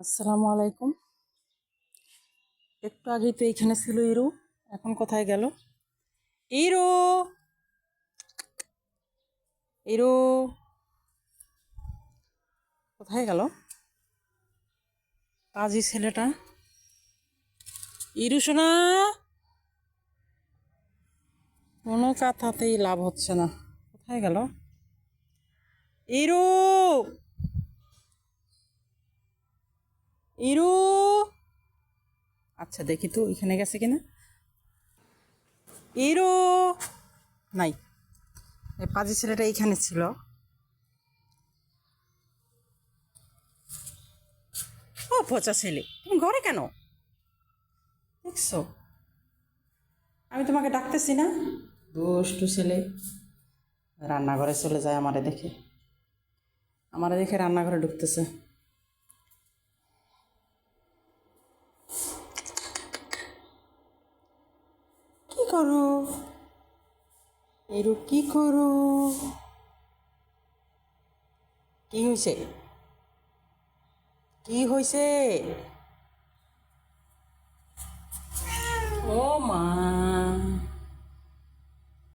আসসালামু আলাইকুম। একটু আগেই তো এইখানে ছিল ইরু, এখন কোথায় গেল? ইরু! ইরু! কোথায় গেল? কাজী ছেলেটা। ইরু শোনা! কোনো কথাতেই লাভ হচ্ছে না। কোথায় গেল? ইরু! ইরু। আচ্ছা দেখি তো এখানে গেছে কিনা। ইরু। নাই। পাজি ছেলেটা এইখানে ছিল। ও, পচা ছেলে। তুমি ঘরে কেন? দেখছ? আমি তোমাকে ডাকতেছি না? দুষ্টু ছেলে। রান্নাঘরে চলে যায় আমারে দেখে। আমারে দেখে রান্নাঘরে ঢুকতেছে। করো এরূপ কি করো কি হয়েছে কি হয়েছে